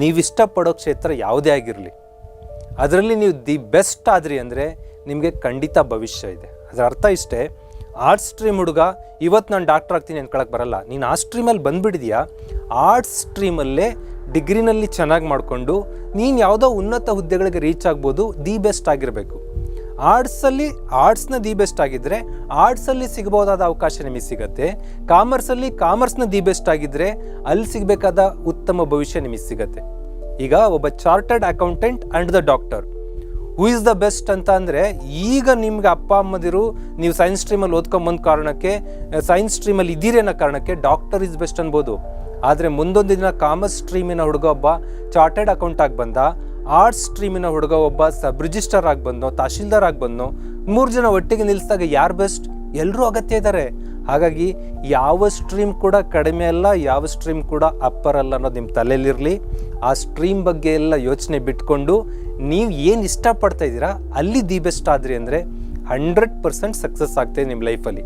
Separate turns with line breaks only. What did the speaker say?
ನೀವು ಇಷ್ಟಪಡೋ ಕ್ಷೇತ್ರ ಯಾವುದೇ ಆಗಿರಲಿ, ಅದರಲ್ಲಿ ನೀವು ದಿ ಬೆಸ್ಟ್ ಆದ್ರಿ ಅಂದರೆ ನಿಮಗೆ ಖಂಡಿತ ಭವಿಷ್ಯ ಇದೆ. ಅದರ ಅರ್ಥ ಇಷ್ಟೇ, ಆರ್ಟ್ಸ್ ಸ್ಟ್ರೀಮ್ ಹುಡುಗ ಇವತ್ತು ನಾನು ಡಾಕ್ಟರ್ ಆಗ್ತೀನಿ ಅನ್ಕೊಳಕ್ಕೆ ಬರಲ್ಲ. ನೀನು ಆ ಸ್ಟ್ರೀಮಲ್ಲಿ ಬಂದುಬಿಡಿದೆಯಾ ಆರ್ಟ್ಸ್ ಸ್ಟ್ರೀಮಲ್ಲೇ ಡಿಗ್ರಿನಲ್ಲಿ ಚೆನ್ನಾಗಿ ಮಾಡಿಕೊಂಡು, ನೀನು ಯಾವುದೋ ಉನ್ನತ ಹುದ್ದೆಗಳಿಗೆ ರೀಚ್ ಆಗ್ಬೋದು, ದಿ ಬೆಸ್ಟ್ ಆಗಿರಬೇಕು. ಆರ್ಟ್ಸಲ್ಲಿ ಆರ್ಟ್ಸ್ನ ದಿ ಬೆಸ್ಟ್ ಆಗಿದ್ದರೆ ಆರ್ಟ್ಸಲ್ಲಿ ಸಿಗಬಹುದಾದ ಅವಕಾಶ ನಿಮಗೆ ಸಿಗತ್ತೆ. ಕಾಮರ್ಸಲ್ಲಿ ಕಾಮರ್ಸ್ನ ದಿ ಬೆಸ್ಟ್ ಆಗಿದ್ದರೆ ಅಲ್ಲಿ ಸಿಗಬೇಕಾದ ಉತ್ತಮ ಭವಿಷ್ಯ ನಿಮಗೆ ಸಿಗತ್ತೆ. ಈಗ ಒಬ್ಬ chartered accountant and the doctor who is the best ಅಂತ ಅಂದರೆ, ಈಗ ನಿಮ್ಗೆ ಅಪ್ಪ, ಅಮ್ಮದಿರು, ನೀವು ಸೈನ್ಸ್ ಸ್ಟ್ರೀಮಲ್ಲಿ ಓದ್ಕೊಂಬಂದ ಕಾರಣಕ್ಕೆ ಸೈನ್ಸ್ ಸ್ಟ್ರೀಮಲ್ಲಿ ಇದ್ದೀರಿ ಅನ್ನೋ ಕಾರಣಕ್ಕೆ ಡಾಕ್ಟರ್ ಇಸ್ ಬೆಸ್ಟ್ ಅನ್ಬೋದು. ಆದರೆ ಮುಂದೊಂದು ದಿನ ಕಾಮರ್ಸ್ ಸ್ಟ್ರೀಮಿನ ಹುಡುಗ ಒಬ್ಬ ಚಾರ್ಟರ್ಡ್ ಅಕೌಂಟಾಗಿ ಬಂದ ಆರ್ಟ್ಸ್ ಸ್ಟ್ರೀಮಿನ ಹುಡುಗ ಒಬ್ಬ ಸಬ್ ರಿಜಿಸ್ಟರ್ ಆಗಿ ಬಂದೋ ತಹಶೀಲ್ದಾರ್ ಆಗಿ ಬಂದೋ ಮೂರು ಜನ ಒಟ್ಟಿಗೆ ನಿಲ್ಲಿಸಿದಾಗ ಯಾರು ಬೆಸ್ಟ್? ಎಲ್ಲರೂ ಅಗತ್ಯ ಇದ್ದಾರೆ ಹಾಗಾಗಿ ಯಾವ ಸ್ಟ್ರೀಮ್ ಕೂಡ ಕಡಿಮೆ ಅಲ್ಲ, ಯಾವ ಸ್ಟ್ರೀಮ್ ಕೂಡ ಅಪ್ಪರ್ ಅಲ್ಲ ಅನ್ನೋದು ನಿಮ್ಮ ತಲೆಯಲ್ಲಿರಲಿ. ಆ ಸ್ಟ್ರೀಮ್ ಬಗ್ಗೆ ಎಲ್ಲ ಯೋಚನೆ ಬಿಟ್ಕೊಂಡು ನೀವು ಏನು ಇಷ್ಟಪಡ್ತಾ ಇದ್ದೀರಾ, ಅಲ್ಲಿ ದಿ ಬೆಸ್ಟ್ ಆದ್ರಿ ಅಂದರೆ ಹಂಡ್ರೆಡ್ ಪರ್ಸೆಂಟ್ ಸಕ್ಸಸ್ ಆಗ್ತದೆ ನಿಮ್ಮ ಲೈಫಲ್ಲಿ.